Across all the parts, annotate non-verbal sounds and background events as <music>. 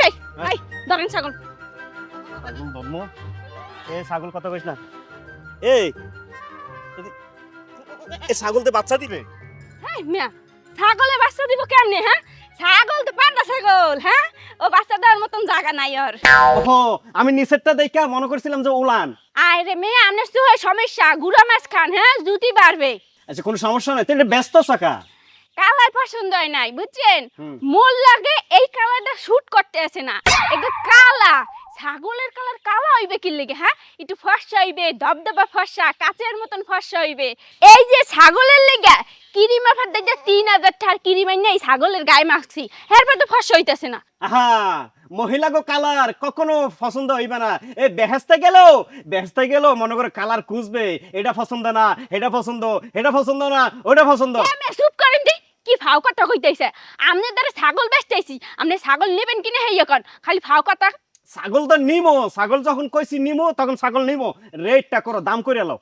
ভাই ভাই হ্যাঁ? ধরেন ছাগল। এ ছাগল কথা কইস না? এই এ ছাগল তো বাচ্চা দিবে? হ্যাঁ মিয়া ছাগলে বাচ্চা দিব কেমনে হ্যাঁ? ছাগল তো পান্ডা ছাগল হ্যাঁ? ও বাচ্চা দেওয়ার মতন জায়গা নাই ওর। ওহো আমি নিচেরটা দেখে মনে করছিলাম যে উলান। আরে মেয়ে আপনার তো হয় সমস্যা গুড়া মাছ খান হ্যাঁ? জুতি বাড়বে। আচ্ছা কোনো সমস্যা নাই তাহলে ব্যস্ত চাকা কালার পছন্দ হয় নাই বুঝছেন। মোর লাগে এই কালারটা শুট করতে আসে না। এটা কালা। ছাগলের কালার কালা হইবে কি লেগে হ্যাঁ? একটু ফর্সা হইবে দবদবা ফর্সা কাচের মতন ফর্সা হইবে। এই যে ছাগলের লেগে কিরিমা দেখে তিন হাজার টাকার কিরিমাই নেই ছাগলের গায়ে মাখছি এরপর তো ফর্সা হইতেছে না। আহা মহিলা গো কালার কখনো পছন্দ হইবে না। এ বেহেস্তে গেল বেহেস্তে গেল মনে করে কালার খুঁজবে। এটা পছন্দ না এটা পছন্দ এটা পছন্দ না ওটা পছন্দ। চুপ করেন দি কি ফাও কথা কইতেছে আমনে দ্বারা ছাগল বেচতেছি আপনি ছাগল নেবেন কিনে হেই এখন। খালি ফাও কথা ছাগল তো নিমো ছাগল যখন কইছি নিমো তখন ছাগল নিমো। রেটটা করো দাম করে এলো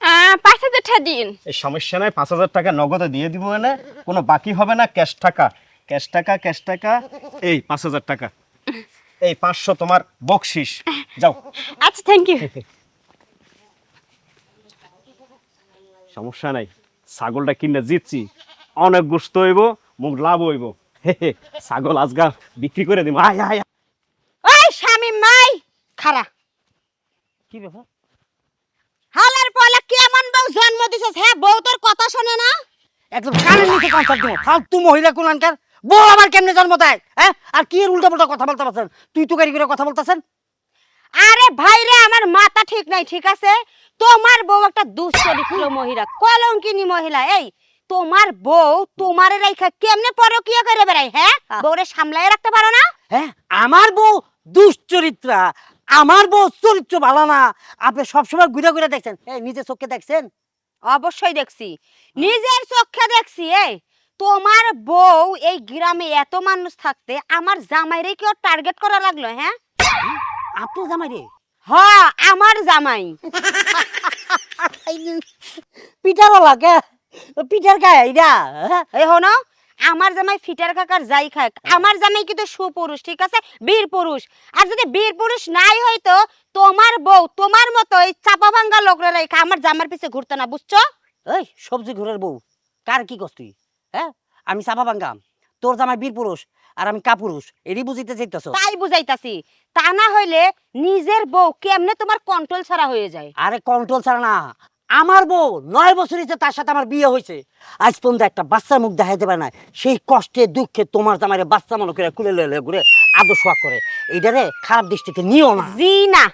আহ, পাঁচ হাজার টাকা দিন। এই সমস্যা নাই পাঁচ হাজার টাকা নগদে দিয়ে দিব এনে কোনো বাকি হবে না ক্যাশ টাকা। ক্যাশ টাকা ক্যাশ টাকা এই পাঁচ হাজার টাকা। এই পাঁচশো তোমার বকশিস। যাও। আচ্ছা থ্যাংক ইউ সমস্যা নাই ছাগলটা কিনে জিতছি অনেক গোস্ত হইব মুখ লাভ হইব। হে হে, ছাগল আজগা বিক্রি করে দিব আয় আয়। ওই স্বামী মাই খারা। কি ব্যাপার? হালার পয়লা কেমন বউ জন্ম দিছিস? হ্যাঁ বউ তোর কথা শোনে না? একদম কানের নিচে কনসার্ট দিব। ফালতু মহিলা কুলানকার। বউ আমার কেমনে জন্ম দেয় হ্যাঁ আর কি উল্টা পাল্টা কথা বলতে পারছেন? তুই তো গাড়ি করে কথা বলতেছেন। আরে ভাই রে আমার মাথা ঠিক নাই ঠিক আছে? তোমার বউ একটা দুশ্চরিত্র মহিলা কলঙ্কিনী মহিলা এই তোমার বউ তোমার রাইখা কেমনে পরে পরকিয়া করে বেড়াই হ্যাঁ? বউরে সামলাই রাখতে পারো না? হ্যাঁ আমার বউ দুশ্চরিত্রা আমার বউ চরিত্র ভালো না। আপনি সবসময় ঘুরে ঘুরে দেখছেন। এই নিজে চোখে দেখছেন? অবশ্যই দেখছি। নিজের চোখে দেখছি এই। তোমার বউ এই গ্রামে এত মানুষ থাকতে আমার জামাইরে কেউ টার্গেট করা লাগল হ্যাঁ? আপনি জামাই রে হ আমার জামাই। <laughs> পিঠার লাগে পিঠার গায়ে এইটা হ্যাঁ? এই হনো আমার জামাই ফিটার কাকার যাই খাক। আমার জামাই কিন্তু সুপুরুষ ঠিক আছে? বীর পুরুষ। আর যদি বীর পুরুষ নাই হয়তো তোমার বউ তোমার মতো এই চাপা ভাঙ্গা লোকরা রেখা আমার জামার পিছে ঘুরতে না বুঝছ? এই সবজি ঘুরের বউ কার কি কস তুই হ্যাঁ? আমি চাপা বাঙ্গাম তোর জামাই বীর পুরুষ আর আমি কাপুরুষ এরই বুঝিতে চাইতেছ। তাই বুঝাইতাছি। তা না হইলে নিজের বউ কেমনে তোমার কন্ট্রোল ছাড়া হয়ে যায়? আরে কন্ট্রোল ছাড়া না। আমার বউ নয় বছর হয়েছে, তার সাথে আমার বিয়ে হয়েছে। আজ পর্যন্ত একটা বাচ্চার মুখ দেখাইতে দেবে না। সেই কষ্টে, দুঃখে তোমার জামাইরে বাচ্চা মনে করে কুলে লয়ে ঘুরে আদর্শ করে। এইটারে খারাপ দৃষ্টিতে নিও না। জি না।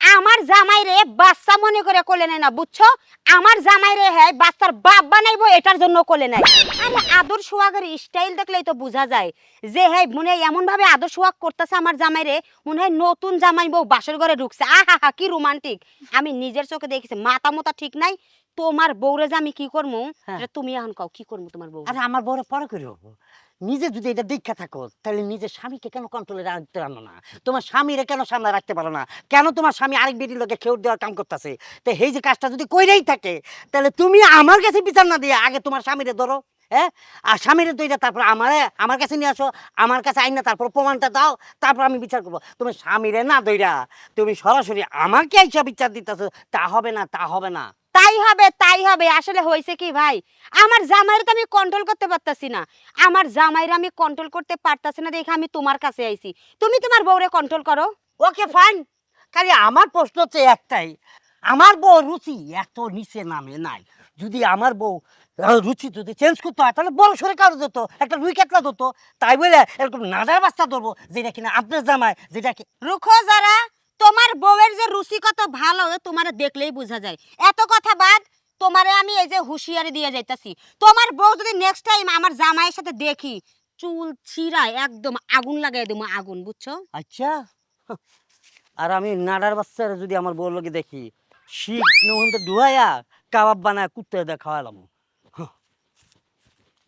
আমার জামাই রে বাচ্চা মনে করে কোলে নেয় না বুঝছ? আমার জামাই রে হ্যাঁ বাচ্চার বাপ বানাইবো এটার জন্য কোলে নেয়। আরে আদর সোহাগের স্টাইল দেখলেই তো বোঝা যায় যে হ্যাঁ মনে হয় এমন ভাবে আদর সোহাগ করতেছে আমার জামাই রে মনে হয় নতুন জামাই বউ বাসর ঘরে ঢুকছে। আহা হা কি রোমান্টিক আমি নিজের চোখে দেখেছি মাথা মোতা ঠিক নাই। তোমার বউরে যে আমি কি করব হ্যাঁ। তুমি এখন কও কি করব তোমার বউ? আরে আমার বউরে পরে করে হব নিজে যদি এটা দীক্ষা থাকো, তাহলে নিজের স্বামীকে কেন কন্ট্রোলে রাখতে পারো না? তোমার স্বামীরে কেন সামনে রাখতে পারো না? কেন তোমার স্বামী আরেক বেটির লোকে খেউর দেওয়ার কাম করতেছে? তো এই যে কাজটা যদি কইরেই থাকে, তাহলে তুমি আমার কাছে বিচার না দিয়ে আগে তোমার স্বামীরে ধরো হ্যাঁ? আর স্বামীরে তৈরি তারপর আমারে, আমার কাছে নিয়ে আসো, আমার কাছে আইন না তারপর প্রমাণটা দাও, তারপর আমি বিচার করব। তুমি স্বামীরে না দইরা তুমি সরাসরি আমাকে এইসব বিচার দিতেছো, তা হবে না, তা হবে না। তাই হবে তাই হবে। আসলে হয়েছে কি ভাই? আমার জামাইরে তো আমি কন্ট্রোল করতে পারতাছি না। আমার জামাইরে আমি কন্ট্রোল করতে পারতাছি না দেখে আমি তোমার কাছে আইছি। তুমি তোমার বউরে কন্ট্রোল করো। ওকে ফাইন খালি আমার প্রশ্ন হচ্ছে একটাই। আমার বউ রুচি এত নিচে নামে নাই। যদি আমার বউ রুচি যদি চেঞ্জ করতে হয় তাহলে বড় সরে কারও দিত একটা রুই কাতলা দিত। তাই বলে এরকম নাদার বাস্তা ধরবো যেটা কিনা আপনার জামাই যেটা কি রুখো যারা। তোমার বউয়ের যে রুচি কত ভালো তোমার দেখলেই বোঝা যায়। এত কথা বাদ, তোমারে আমি এই যে হুঁশিয়ারি দিয়ে যাইতাছি। তোমার বউ যদি নেক্সট টাইম আমার জামাইয়ের সাথে দেখি, চুল ছিঁড়ায় একদম আগুন লাগাই দেবো, আগুন, বুঝছ? আচ্ছা। আর আমি নাডার বাচ্চারা যদি আমার বউর লোকে দেখি শীত নহন্তে ডুহাইয়া কাবাব বানায় কুত্তে খাওয়ালাম।